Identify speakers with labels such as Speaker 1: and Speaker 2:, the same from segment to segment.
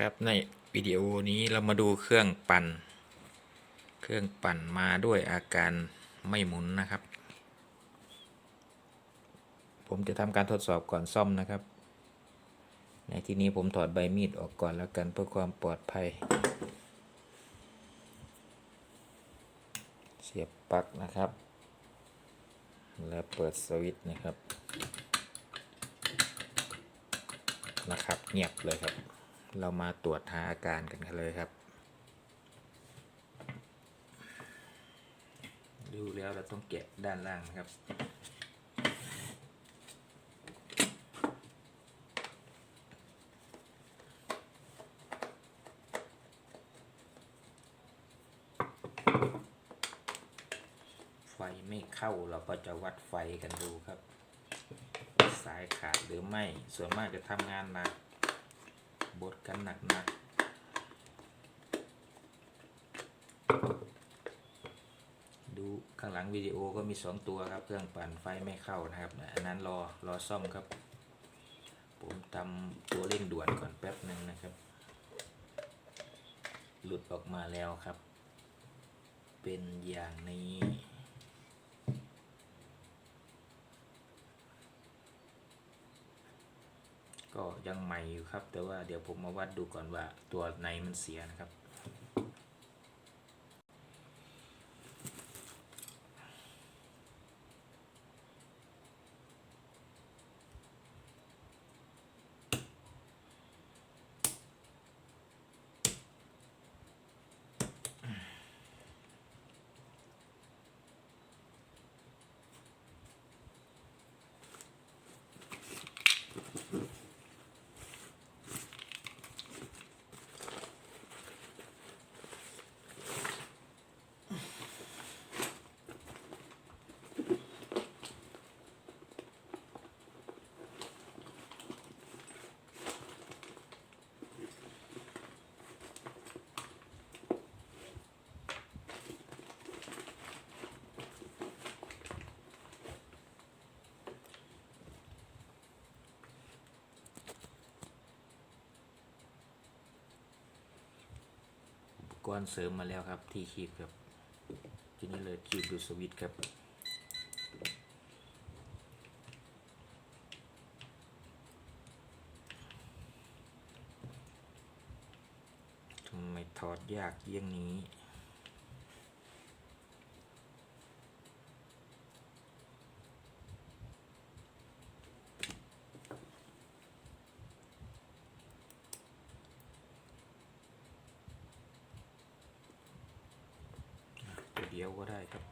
Speaker 1: ครับในวิดีโอนี้เรามาดูเครื่องปั่น เครื่องปั่นมาด้วยอาการไม่หมุนนะครับ ผมจะทำการทดสอบก่อนซ่อมนะครับ ในที่นี้ผมถอดใบมีดออกก่อนแล้วกันเพื่อความปลอดภัย เสียบปลั๊กนะครับ แล้วเปิดสวิตช์นะครับ นะครับเงียบเลยครับ เรามาตรวจหาอาการกันกันเลยครับ ดูแล้วเราต้องแกะด้านล่างนะครับ ไฟไม่เข้าเราก็จะวัดไฟกันดูครับ สายขาดหรือไม่ ส่วนมากจะทำงานหนัก บดกันหนักหนักดูข้างหลังวิดีโอก็มีสองตัวครับ เครื่องปั่นไฟไม่เข้านะครับ อันนั้นรอรอซ่อมครับ ผมทำตัวเร่งด่วนก่อนแป๊บหนึ่งนะครับ หลุดออกมาแล้วครับ เป็นอย่างนี้ ก็ยังใหม่อยู่ครับ แต่ว่าเดี๋ยวผมมาวัดดูก่อนว่าตัวในมันเสียนะครับ รณ์เสริมมาแล้วครับ ที่คีบครับ ทีนี้เลยคีบดูสวิตครับทำไมถอดยากเยี่ยงนี้ ยวก็ได้ครับ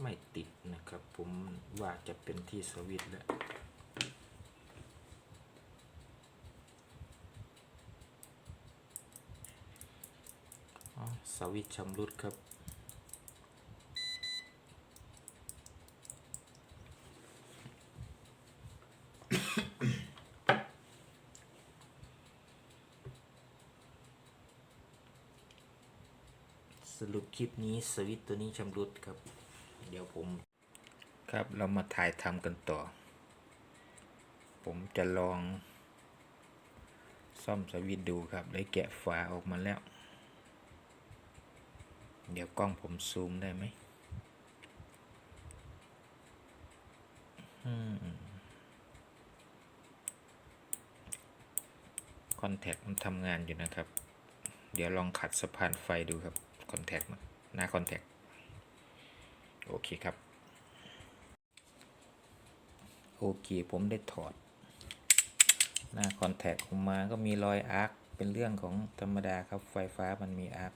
Speaker 1: ไม่ติดนะครับ ผมว่าจะเป็นที่สวิตแล้วสวิตช์ชำรุดครับ สรุปคลิป นี้สวิตตัวนี้ชำรุดครับ เดี๋ยวผมครับเรามาถ่ายทำกันต่อ ผมจะลอง ซ่อมสวิตดูครับ ได้แกะฝาออกมาแล้ว เดี๋ยวกล้องผมซูมได้ไหมคอนแทคมันทำงานอยู่นะครับ เดี๋ยวลองขัดสะพานไฟดูครับ คอนแทคมัน หน้าคอนแทคโอเคครับ โอเคผมได้ถอด หน้าคอนแทคออกมาก็มีรอยอาร์คเป็นเรื่องของธรรมดาครับไฟฟ้ามันมีอาร์ค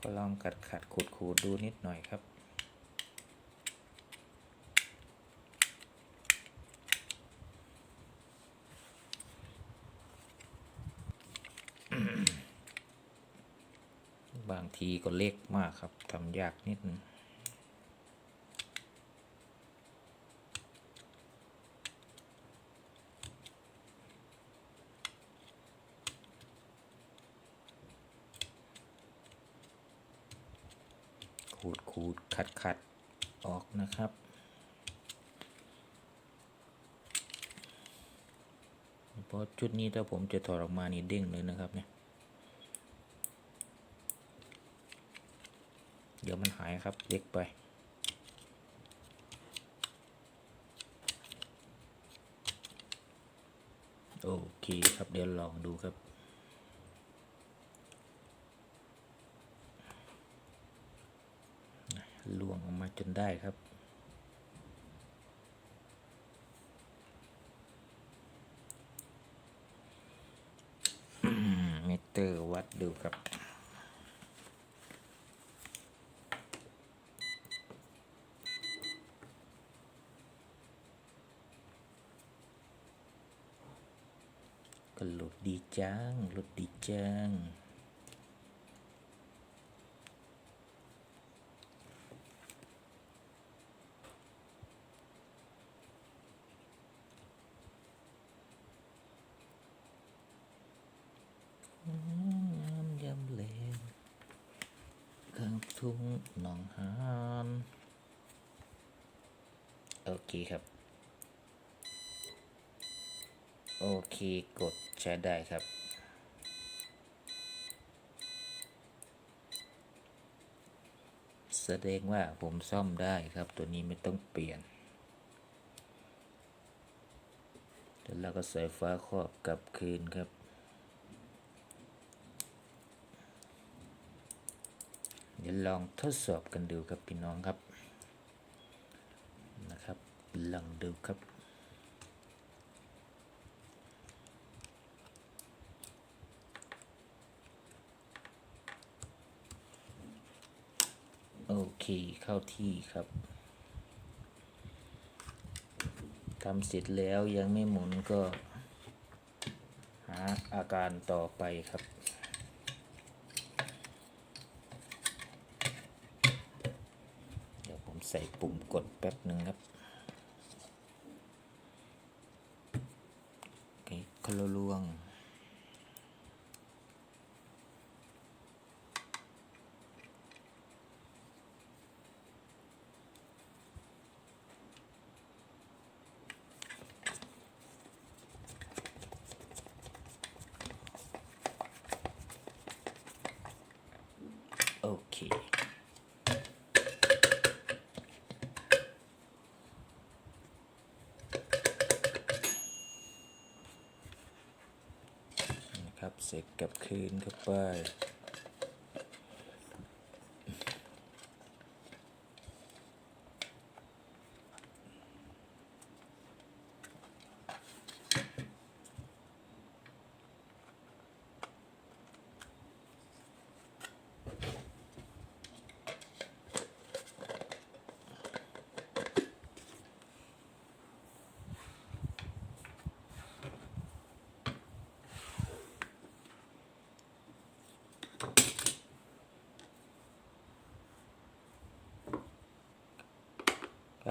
Speaker 1: ก็ลองขัดขัดขูดขูดดูนิดหน่อยครับ ทีก็เล็กมากครับทำยากนิดนึงขูดขูดขัดขัดออกนะครับ เพราะชุดนี้ถ้าผมจะถอดออกมานี่เด้งเลยนะครับเนี่ย ดี๋ยวมันหายครับ เล็กไป โอเคครับเดี๋ยวลองดูครับลวงออกมาจนได้ครับเมเตอร์วัดดูครับ ก็หลุดดีจัง หลุดดีจัง น้ำยำเลงข้างทุ่งหนองหาน โอเคครับ โอเคกดใช้ได้ครับ แสดงว่าผมซ่อมได้ครับ ตัวนี้ไม่ต้องเปลี่ยนแล้วก็ใส่ฟ้าครอบกลับคืนครับ เดี๋ยวลองทดสอบกันดูครับพี่น้องครับนะครับ ลองดูครับ โอ เคเข้าที่ครับทำเสร็จแล้วยังไม่หมุนก็ หาอาการต่อไปครับเดี๋ยวผมใส่ปุ่มกดแป๊บหนึ่งครับโอเคคลลวง โอเค นะครับ เสร็จกลับคืนเข้าไป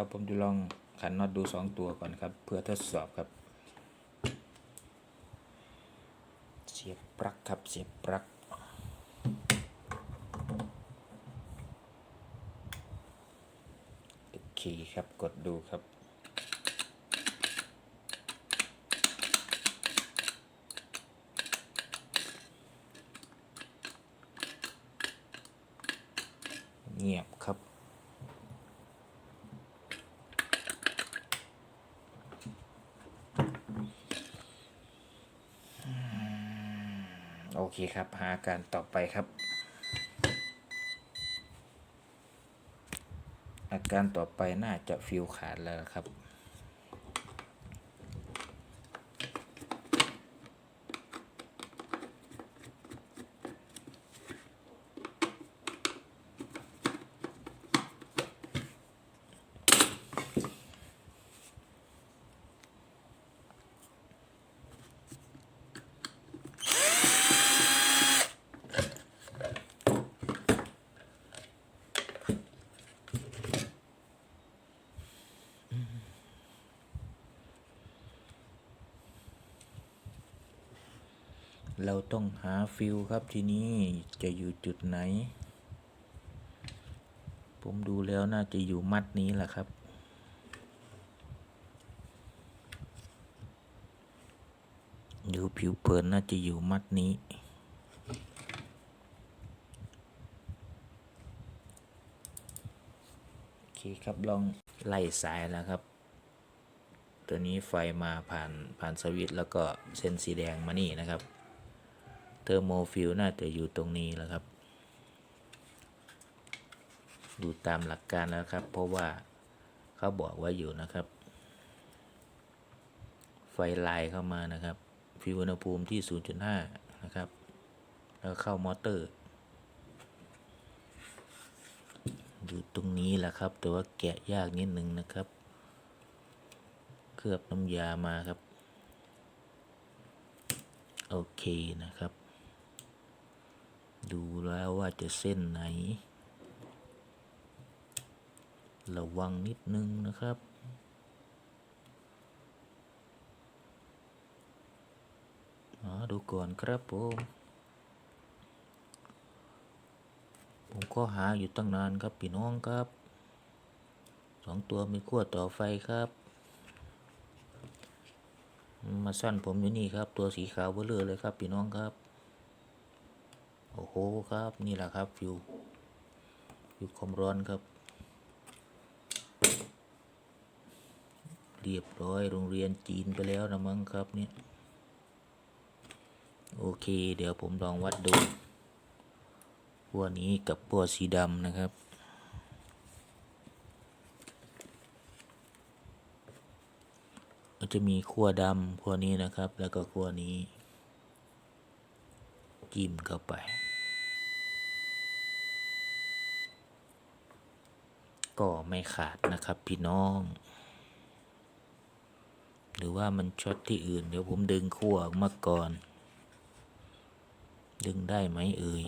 Speaker 1: ครับผมจะลองขันน็อตดูสองตัวก่อนครับ เพื่อทดสอบครับ เสียบปลั๊กครับเสียบปลั๊กโอเคครับกดดูครับ เงียบครับ โอเคครับ หาการต่อไปครับ อาการต่อไปน่าจะฟิวขาดแล้วครับ เราต้องหาฟิลครับทีนี้จะอยู่จุดไหน ผมดูแล้วน่าจะอยู่มัดนี้แหละครับ ดูผิวเผินน่าจะอยู่มัดนี้โอเคครับลองไล่สายแล้วครับตัวนี้ไฟมาผ่านผ่านสวิตแล้วก็เส้นสีแดงมานี่นะครับ ทอร์โมฟิลน่าจะอยู่ตรงนี้แล้วครับ ดูตามหลักการแล้วครับ เพราะว่าเขาบอกว่าอยู่นะครับ ไฟลายเข้ามานะครับ ฟิวอุณหภูมิที่ 0.5 นะครับ แล้วเข้ามอเตอร์ อยู่ตรงนี้แหละครับ แต่ว่าแกะยากนิดนึงนะครับ เคลือบน้ำยามาครับ โอเคนะครับ ดูแล้วว่าจะเส้นไหน ระวังนิดนึงนะครับ ดูก่อนครับผม ผมก็หาอยู่ตั้งนานครับพี่น้องครับ สองตัวมีขั้วต่อไฟครับ มาสั้นผมอยู่นี่ครับ ตัวสีขาวเบลอเลยครับพี่น้องครับ โอ้โหครับนี่แหละครับฟิวฟิวความร้อนครับ เรียบร้อยโรงเรียนจีนไปแล้วนะมั้งครับเนี่ยโอเค เดี๋ยวผมลองวัดดูขั้วนี้กับขั้วสีดำนะครับก็จะมีขั้วดำขั้วนี้นะครับ แล้วก็ขั้วนี้จิ้มเข้าไป ก็ไม่ขาดนะครับพี่น้อง หรือว่ามันช็อตที่อื่น เดี๋ยวผมดึงขั้วออกมาก่อน ดึงได้ไหมเอ่ย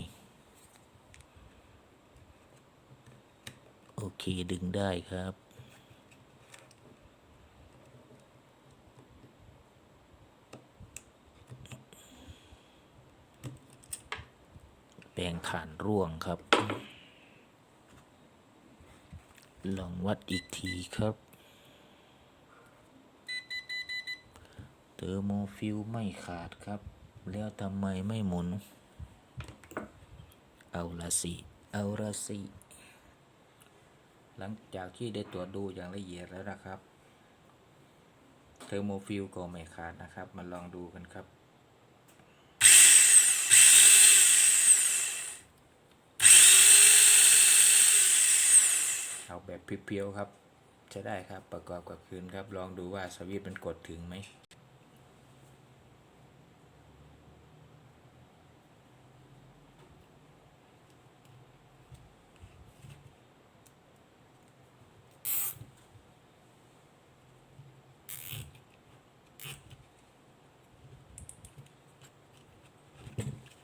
Speaker 1: โอเคดึงได้ครับแปลงฐานร่วงครับ ลองวัดอีกทีครับเทอร์โมฟิลไม่ขาดครับ แล้วทำไมไม่หมุน เอาละสิเอาละสิหลังจากที่ได้ตรวจดูอย่างละเอียดแล้วนะครับ เทอร์โมฟิลก็ไม่ขาดนะครับ มาลองดูกันครับ เอา แบบเพียวๆครับจะได้ครับประกอบกับคืนครับ ลองดูว่าสวิตมันกดถึงไหม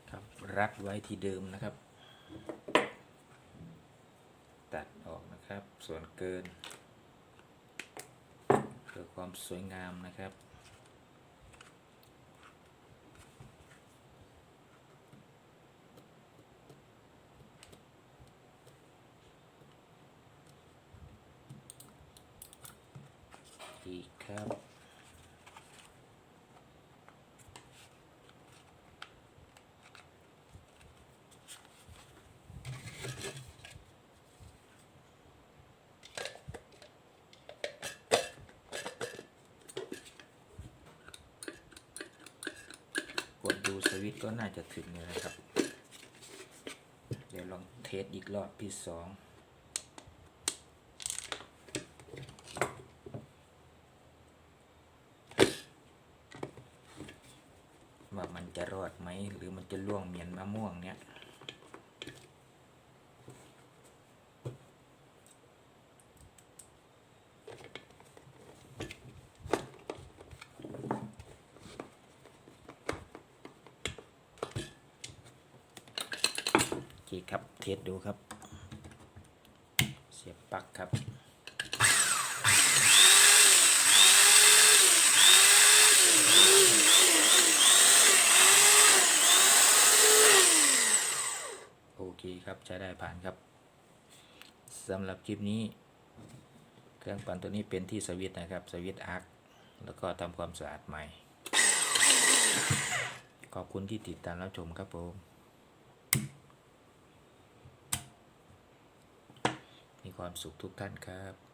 Speaker 1: ครับรัดไว้ที่เดิมนะครับ ตัดออก นะครับ ส่วนเกินเพื่อความสวยงามนะครับ อีกครับ กดดูส วิตก็น่าจะถึงเลยนะครับ เดี๋ยวลองเทสอีกรอบที่สองว่ามันจะรอดไหมหรือมันจะล่วงเหมียนมะม่วงเนี่ย โอเคครับ เทสดูครับ เสียบป ลั๊กครับโอเคครับใช้ได้ผ่านครับสำหรับคลิปนี้ เครื่องปั่นตัวนี้เป็นที่สวิตนะครับ สวิตอาร์คแล้วก็ทำความสะอาดใหม่ ขอบคุณที่ติดตามรับชมครับผม มีความสุขทุกท่านครับ